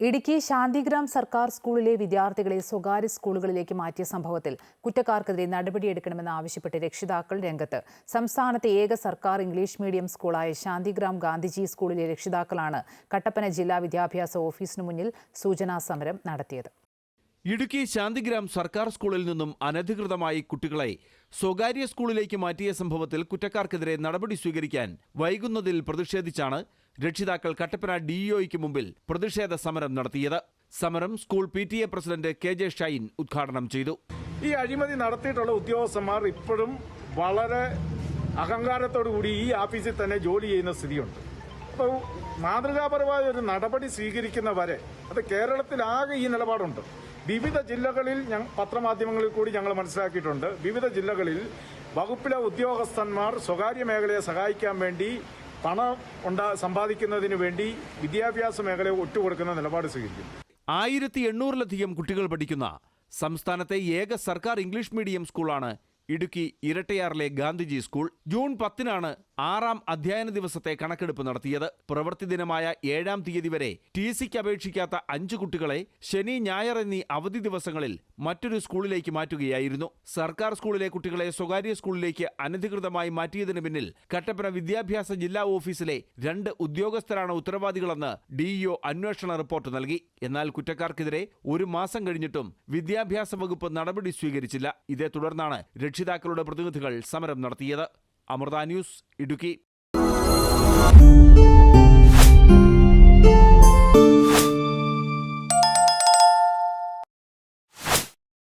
ഇടുക്കി ശാന്തിഗ്രാം സർക്കാർ സ്കൂളിലെ വിദ്യാർത്ഥികളെ സ്വകാര്യ സ്കൂളുകളിലേക്ക് മാറ്റിയ സംഭവത്തിൽ കുറ്റക്കാർക്കെതിരെ നടപടിയെടുക്കണമെന്ന് ആവശ്യപ്പെട്ട് രക്ഷിതാക്കൾ രംഗത്ത്. സംസ്ഥാനത്തെ ഏക സർക്കാർ ഇംഗ്ലീഷ് മീഡിയം സ്കൂളായ ശാന്തിഗ്രാം ഗാന്ധിജി സ്കൂളിലെ രക്ഷിതാക്കളാണ് കട്ടപ്പന ജില്ലാ വിദ്യാഭ്യാസ ഓഫീസിനു മുന്നിൽ സൂചനാ സമരം നടത്തിയത്. ഇടുക്കി ശാന്തിഗ്രാം സർക്കാർ സ്കൂളിൽ നിന്നും അനധികൃതമായി കുട്ടികളെ സ്വകാര്യ സ്കൂളിലേക്ക് മാറ്റിയ സംഭവത്തിൽ കുറ്റക്കാർക്കെതിരെ നടപടി സ്വീകരിക്കാൻ വൈകുന്നതിൽ പ്രതിഷേധിച്ചാണ് രക്ഷിതാക്കൾ കട്ടപ്പന ഡിഇഒയ്ക്ക് മുമ്പിൽ പ്രതിഷേധ സമരം നടത്തിയത്. സമരം school P T A president K J Shine ഉദ്ഘാടനം ചെയ്തു. ഈ അഴിമതി നടത്തിയിട്ടുള്ള ഉദ്യോഗസ്ഥന്മാർ ഇപ്പോഴും വളരെ അഹങ്കാരത്തോടു കൂടി ഈ ഓഫീസിൽ തന്നെ ജോലി ചെയ്യുന്ന സ്ഥിതിയുണ്ട്. അപ്പോൾ മാതൃകാപരമായ ഒരു നടപടി സ്വീകരിക്കുന്നവരെ അത് കേരളത്തിലാകെ ഈ നിലപാടുണ്ട്. വിവിധ ജില്ലകളിൽ പത്രമാധ്യമങ്ങളിൽ കൂടി ഞങ്ങൾ മനസ്സിലാക്കിയിട്ടുണ്ട്. വിവിധ ജില്ലകളിൽ വകുപ്പിലെ ഉദ്യോഗസ്ഥന്മാർ സ്വകാര്യ മേഖലയെ സഹായിക്കാൻ വേണ്ടി പണം ഉണ്ടാ സമ്പാദിക്കുന്നതിന് വേണ്ടി വിദ്യാഭ്യാസ മേഖലയെ ഒറ്റുകൊടുക്കുന്ന നിലപാട് സ്വീകരിക്കും. ആയിരത്തി എണ്ണൂറിലധികം കുട്ടികൾ പഠിക്കുന്ന സംസ്ഥാനത്തെ ഏക സർക്കാർ ഇംഗ്ലീഷ് മീഡിയം സ്കൂളാണ് ഇടുക്കി ഇരട്ടയാറിലെ ഗാന്ധിജി സ്കൂൾ ജൂൺ പത്തിനാണ് ആറാം അധ്യയന ദിവസത്തെ കണക്കെടുപ്പ് നടത്തിയത്. പ്രവൃത്തി ദിനമായ ഏഴാം തീയതി വരെ ടി സിക്ക് അപേക്ഷിക്കാത്ത അഞ്ചു കുട്ടികളെ ശനി ഞായർ എന്നീ അവധി ദിവസങ്ങളിൽ മറ്റൊരു സ്കൂളിലേക്ക് മാറ്റുകയായിരുന്നു. സർക്കാർ സ്കൂളിലെ കുട്ടികളെ സ്വകാര്യ സ്കൂളിലേക്ക് അനധികൃതമായി മാറ്റിയതിന് പിന്നിൽ കട്ടപ്പന വിദ്യാഭ്യാസ ജില്ലാ ഓഫീസിലെ രണ്ട് ഉദ്യോഗസ്ഥരാണ് ഉത്തരവാദികളെന്ന് ഡിഇഒ അന്വേഷണ റിപ്പോർട്ട് നൽകി. എന്നാൽ കുറ്റക്കാർക്കെതിരെ ഒരു മാസം കഴിഞ്ഞിട്ടും വിദ്യാഭ്യാസ വകുപ്പ് നടപടി സ്വീകരിച്ചില്ല. ഇതേ തുടർന്നാണ് രക്ഷിതാക്കളുടെ പ്രതിനിധികൾ സമരം നടത്തിയത് അമൃത ന്യൂസ് ഇടുക്കി.